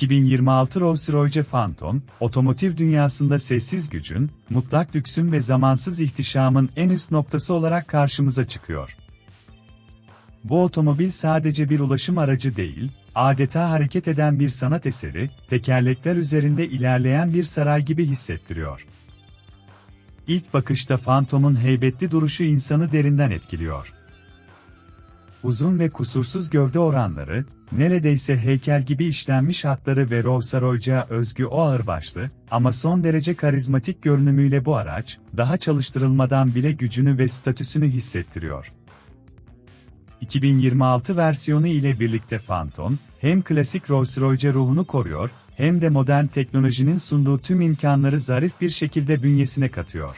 2026 Rolls-Royce Phantom, otomotiv dünyasında sessiz gücün, mutlak lüksün ve zamansız ihtişamın en üst noktası olarak karşımıza çıkıyor. Bu otomobil sadece bir ulaşım aracı değil, adeta hareket eden bir sanat eseri, tekerlekler üzerinde ilerleyen bir saray gibi hissettiriyor. İlk bakışta Phantom'un heybetli duruşu insanı derinden etkiliyor. Uzun ve kusursuz gövde oranları, neredeyse heykel gibi işlenmiş hatları ve Rolls-Royce'a özgü o ağırbaşlı ama son derece karizmatik görünümüyle bu araç, daha çalıştırılmadan bile gücünü ve statüsünü hissettiriyor. 2026 versiyonu ile birlikte Phantom, hem klasik Rolls-Royce ruhunu koruyor, hem de modern teknolojinin sunduğu tüm imkanları zarif bir şekilde bünyesine katıyor.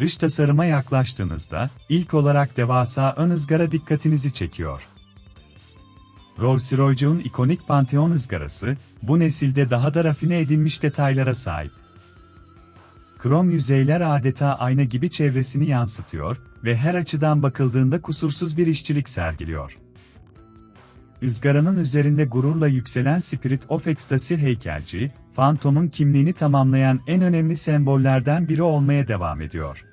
Dış tasarıma yaklaştığınızda, ilk olarak devasa ön ızgara dikkatinizi çekiyor. Rolls-Royce'un ikonik Pantheon ızgarası, bu nesilde daha da rafine edilmiş detaylara sahip. Krom yüzeyler adeta ayna gibi çevresini yansıtıyor ve her açıdan bakıldığında kusursuz bir işçilik sergiliyor. Izgaranın üzerinde gururla yükselen Spirit of Ecstasy heykelci, Phantom'un kimliğini tamamlayan en önemli sembollerden biri olmaya devam ediyor.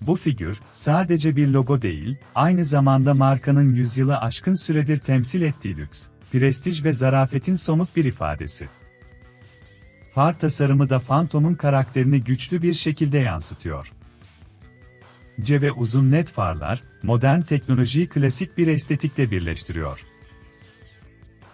Bu figür, sadece bir logo değil, aynı zamanda markanın yüzyılı aşkın süredir temsil ettiği lüks, prestij ve zarafetin somut bir ifadesi. Far tasarımı da Phantom'un karakterini güçlü bir şekilde yansıtıyor. C ve uzun net farlar, modern teknolojiyi klasik bir estetikle birleştiriyor.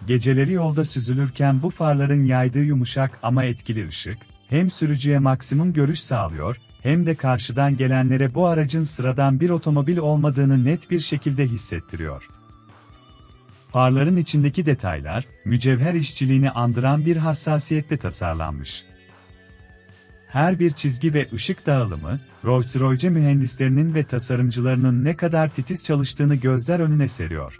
Geceleri yolda süzülürken bu farların yaydığı yumuşak ama etkili ışık, hem sürücüye maksimum görüş sağlıyor, hem de karşıdan gelenlere bu aracın sıradan bir otomobil olmadığını net bir şekilde hissettiriyor. Farların içindeki detaylar, mücevher işçiliğini andıran bir hassasiyetle tasarlanmış. Her bir çizgi ve ışık dağılımı, Rolls-Royce mühendislerinin ve tasarımcılarının ne kadar titiz çalıştığını gözler önüne seriyor.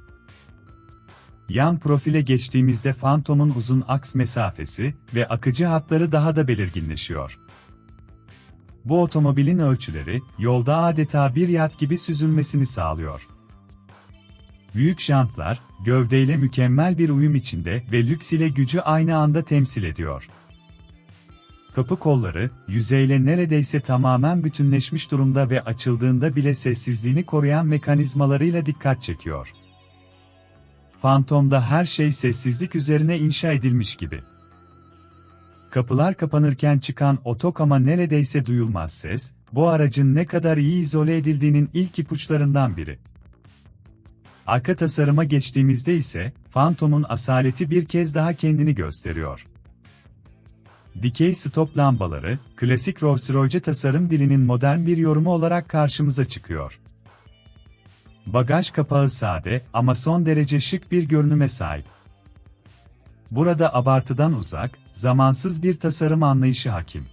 Yan profile geçtiğimizde Phantom'un uzun aks mesafesi ve akıcı hatları daha da belirginleşiyor. Bu otomobilin ölçüleri, yolda adeta bir yat gibi süzülmesini sağlıyor. Büyük jantlar, gövdeyle mükemmel bir uyum içinde ve lüks ile gücü aynı anda temsil ediyor. Kapı kolları, yüzeyle neredeyse tamamen bütünleşmiş durumda ve açıldığında bile sessizliğini koruyan mekanizmalarıyla dikkat çekiyor. Phantom'da her şey sessizlik üzerine inşa edilmiş gibi. Kapılar kapanırken çıkan otok ama neredeyse duyulmaz ses, bu aracın ne kadar iyi izole edildiğinin ilk ipuçlarından biri. Arka tasarıma geçtiğimizde ise, Phantom'un asaleti bir kez daha kendini gösteriyor. Dikey stop lambaları, klasik Rolls-Royce tasarım dilinin modern bir yorumu olarak karşımıza çıkıyor. Bagaj kapağı sade ama son derece şık bir görünüme sahip. Burada abartıdan uzak, zamansız bir tasarım anlayışı hakim.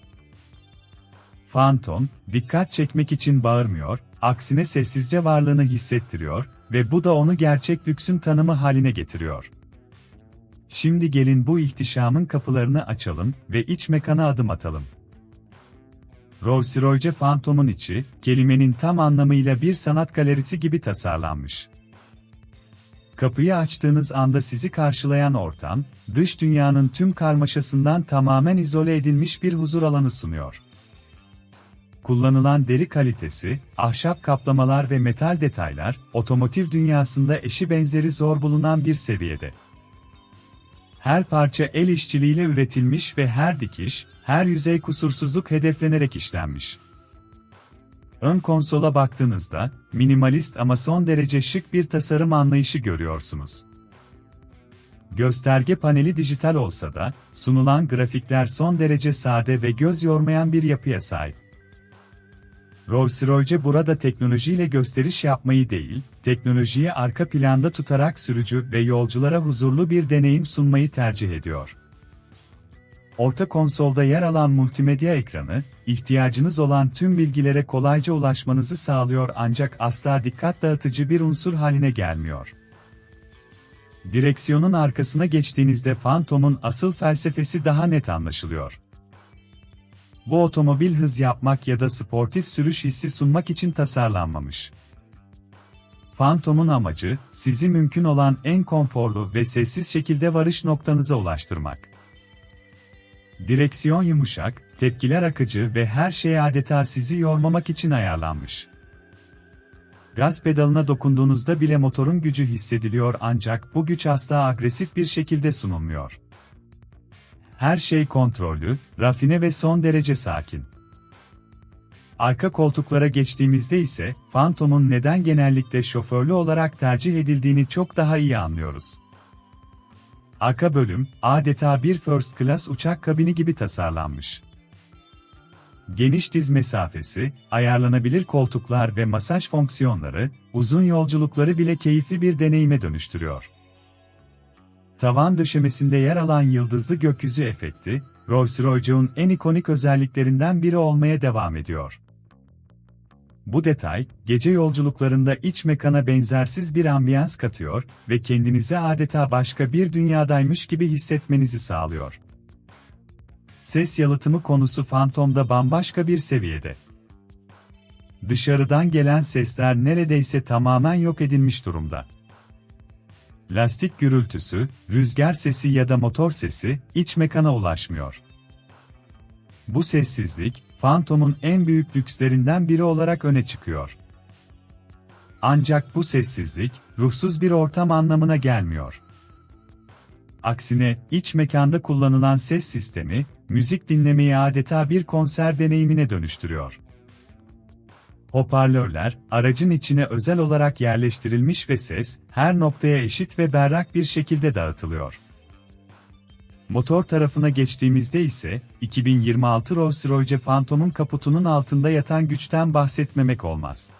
Phantom, dikkat çekmek için bağırmıyor, aksine sessizce varlığını hissettiriyor ve bu da onu gerçek lüksün tanımı haline getiriyor. Şimdi gelin bu ihtişamın kapılarını açalım ve iç mekana adım atalım. Rolls-Royce Phantom'un içi, kelimenin tam anlamıyla bir sanat galerisi gibi tasarlanmış. Kapıyı açtığınız anda sizi karşılayan ortam, dış dünyanın tüm karmaşasından tamamen izole edilmiş bir huzur alanı sunuyor. Kullanılan deri kalitesi, ahşap kaplamalar ve metal detaylar, otomotiv dünyasında eşi benzeri zor bulunan bir seviyede. Her parça el işçiliğiyle üretilmiş ve her dikiş, her yüzey kusursuzluk hedeflenerek işlenmiş. Ön konsola baktığınızda, minimalist ama son derece şık bir tasarım anlayışı görüyorsunuz. Gösterge paneli dijital olsa da, sunulan grafikler son derece sade ve göz yormayan bir yapıya sahip. Rolls-Royce burada teknolojiyle gösteriş yapmayı değil, teknolojiyi arka planda tutarak sürücü ve yolculara huzurlu bir deneyim sunmayı tercih ediyor. Orta konsolda yer alan multimedya ekranı, ihtiyacınız olan tüm bilgilere kolayca ulaşmanızı sağlıyor ancak asla dikkat dağıtıcı bir unsur haline gelmiyor. Direksiyonun arkasına geçtiğinizde Phantom'un asıl felsefesi daha net anlaşılıyor. Bu otomobil hız yapmak ya da sportif sürüş hissi sunmak için tasarlanmamış. Phantom'un amacı, sizi mümkün olan en konforlu ve sessiz şekilde varış noktanıza ulaştırmak. Direksiyon yumuşak, tepkiler akıcı ve her şey adeta sizi yormamak için ayarlanmış. Gaz pedalına dokunduğunuzda bile motorun gücü hissediliyor ancak bu güç asla agresif bir şekilde sunulmuyor. Her şey kontrollü, rafine ve son derece sakin. Arka koltuklara geçtiğimizde ise, Phantom'un neden genellikle şoförlü olarak tercih edildiğini çok daha iyi anlıyoruz. Arka bölüm, adeta bir first class uçak kabini gibi tasarlanmış. Geniş diz mesafesi, ayarlanabilir koltuklar ve masaj fonksiyonları, uzun yolculukları bile keyifli bir deneyime dönüştürüyor. Tavan döşemesinde yer alan yıldızlı gökyüzü efekti, Rolls-Royce'un en ikonik özelliklerinden biri olmaya devam ediyor. Bu detay, gece yolculuklarında iç mekana benzersiz bir ambiyans katıyor ve kendinizi adeta başka bir dünyadaymış gibi hissetmenizi sağlıyor. Ses yalıtımı konusu Phantom'da bambaşka bir seviyede. Dışarıdan gelen sesler neredeyse tamamen yok edilmiş durumda. Lastik gürültüsü, rüzgar sesi ya da motor sesi iç mekana ulaşmıyor. Bu sessizlik, Phantom'un en büyük lükslerinden biri olarak öne çıkıyor. Ancak bu sessizlik, ruhsuz bir ortam anlamına gelmiyor. Aksine, iç mekanda kullanılan ses sistemi, müzik dinlemeyi adeta bir konser deneyimine dönüştürüyor. Hoparlörler, aracın içine özel olarak yerleştirilmiş ve ses, her noktaya eşit ve berrak bir şekilde dağıtılıyor. Motor tarafına geçtiğimizde ise, 2026 Rolls-Royce Phantom'un kaputunun altında yatan güçten bahsetmemek olmaz.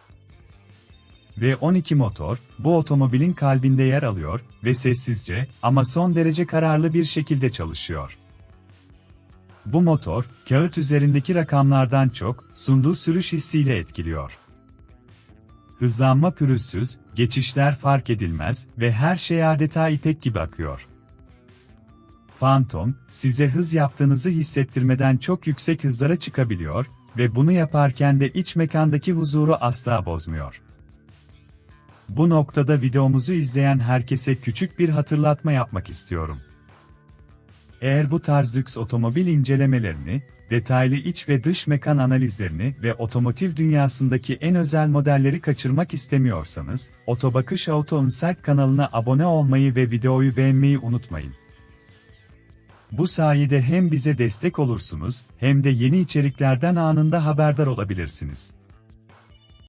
V12 motor, bu otomobilin kalbinde yer alıyor ve sessizce ama son derece kararlı bir şekilde çalışıyor. Bu motor, kağıt üzerindeki rakamlardan çok, sunduğu sürüş hissiyle etkiliyor. Hızlanma pürüzsüz, geçişler fark edilmez ve her şey adeta ipek gibi akıyor. Phantom, size hız yaptığınızı hissettirmeden çok yüksek hızlara çıkabiliyor ve bunu yaparken de iç mekandaki huzuru asla bozmuyor. Bu noktada videomuzu izleyen herkese küçük bir hatırlatma yapmak istiyorum. Eğer bu tarz lüks otomobil incelemelerini, detaylı iç ve dış mekan analizlerini ve otomotiv dünyasındaki en özel modelleri kaçırmak istemiyorsanız, Otobakış Auto Insight kanalına abone olmayı ve videoyu beğenmeyi unutmayın. Bu sayede hem bize destek olursunuz, hem de yeni içeriklerden anında haberdar olabilirsiniz.